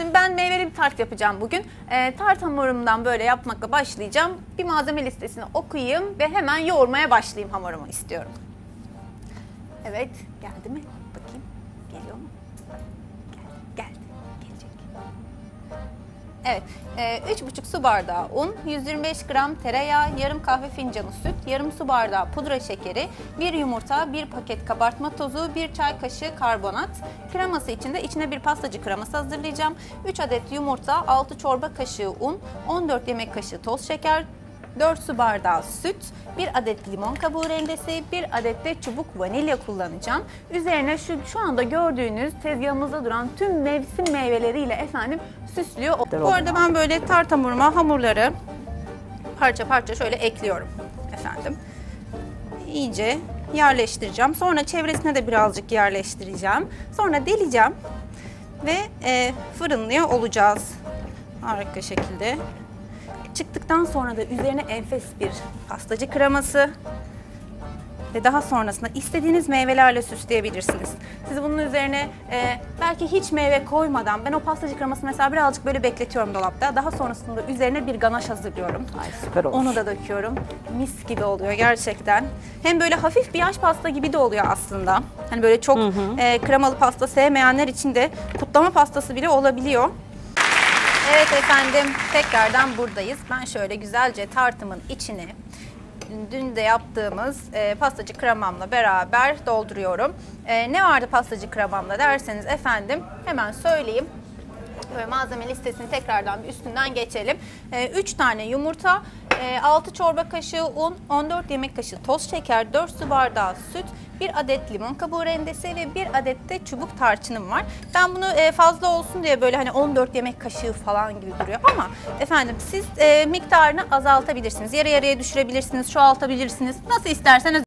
Efendim ben meyveli bir tart yapacağım bugün. Ee, tart hamurumdan böyle yapmakla başlayacağım. Bir malzeme listesini okuyayım ve hemen yoğurmaya başlayayım hamurumu istiyorum. Evet, geldi mi? Evet, e, 3,5 su bardağı un, 125 gram tereyağı, yarım kahve fincanı süt, yarım su bardağı pudra şekeri, bir yumurta, bir paket kabartma tozu, bir çay kaşığı karbonat. Kreması için de içine bir pastacı kreması hazırlayacağım. 3 adet yumurta, 6 çorba kaşığı un, 14 yemek kaşığı toz şeker, 4 su bardağı süt, 1 adet limon kabuğu rendesi, 1 adet de çubuk vanilya kullanacağım. Üzerine şu şu anda gördüğünüz tezgahımızda duran tüm mevsim meyveleriyle efendim süslüyor. Bu arada ben böyle tart hamuruma hamurları parça parça şöyle ekliyorum efendim. İyice yerleştireceğim. Sonra çevresine de birazcık yerleştireceğim. Sonra deleceğim ve e, fırınlıyor olacağız. Harika şekilde. Çıktıktan sonra da üzerine enfes bir pastacı kreması ve daha sonrasında istediğiniz meyvelerle süsleyebilirsiniz. Siz bunun üzerine e, belki hiç meyve koymadan ben o pastacı kremasını mesela birazcık böyle bekletiyorum dolapta. Daha sonrasında üzerine bir ganaş hazırlıyorum. Ay süper olur. Onu da döküyorum. Mis gibi oluyor gerçekten. Hem böyle hafif bir yaş pasta gibi de oluyor aslında. Hani böyle çok e, kremalı pasta sevmeyenler için de kutlama pastası bile olabiliyor. Evet efendim tekrardan buradayız. Ben şöyle güzelce tartımın içine dün de yaptığımız e, pastacı kremamla beraber dolduruyorum. E, ne vardı pastacı kremamla derseniz efendim hemen söyleyeyim. Böyle malzeme listesini tekrardan bir üstünden geçelim. 3 tane yumurta, 6 çorba kaşığı un, 14 yemek kaşığı toz şeker, 4 su bardağı süt, 1 adet limon kabuğu rendesi ve 1 adet de çubuk tarçınım var. Ben bunu e, fazla olsun diye böyle hani 14 yemek kaşığı falan gibi duruyor ama efendim siz e, miktarını azaltabilirsiniz. Yarı yarıya düşürebilirsiniz, çoğaltabilirsiniz. Nasıl isterseniz